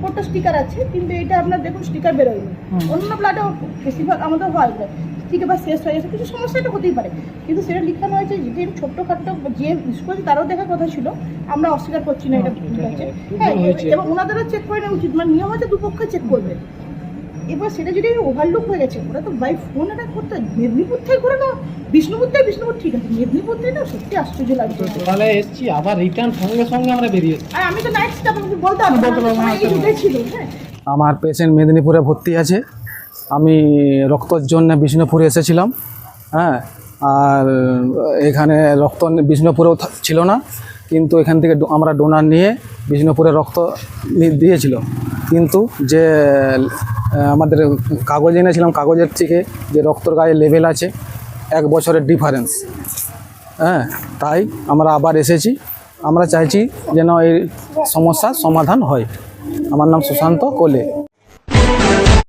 কোডটা স্টিকার আছে কিন্তু এটা আপনার দেখুন স্টিকার বেরোয়নি। অন্য ব্লাডে বেশিরভাগ আমাদের হয় স্টিকার বা শেষ হয়ে গেছে কিছু সমস্যা এটা হতেই পারে। কিন্তু সেটা লেখানো হয়েছে যে ছোট্টখাট্টো যে স্কুল তারাও দেখার কথা ছিল আমরা অস্বীকার করছি না এটা হ্যাঁ এবং ওনাদেরও চেক করে নেওয়া উচিত মানে নিয়ম আছে দুপক্ষে চেক করবে। এবার সেটা যদি ওভারলুক হয়ে গেছে ওরা তো বাই ফোন এটা করতে মেদিনীপুর থেকে করে না বিষ্ণুপুর থেকে বিষ্ণুপুর ঠিক আছে মেদিনীপুর থেকে না সত্যি আশ্চর্য লাগছে। সকালে এসছি আবার রিটার্ন সঙ্গে সঙ্গে আমরা বেরিয়ে আর আমি তো বলতে হ্যাঁ। আমার পেশেন্ট মেদিনীপুরে ভর্তি আছে। আমি রক্তর জন্য বিষ্ণুপুরে এসেছিলাম হ্যাঁ। আর এখানে রক্ত বিষ্ণুপুরেও ছিল না কিন্তু এখান থেকে আমরা ডোনার নিয়ে বিষ্ণুপুরে রক্ত দিয়েছিল। কিন্তু যে আমাদের কাগজ এনেছিলাম কাগজের থেকে যে রক্তর গায়ে লেভেল আছে এক বছরের ডিফারেন্স হ্যাঁ। তাই আমরা আবার এসেছি। আমরা চাইছি যেন এই সমস্যার সমাধান হয়। আমার নাম সুশান্ত কোলে।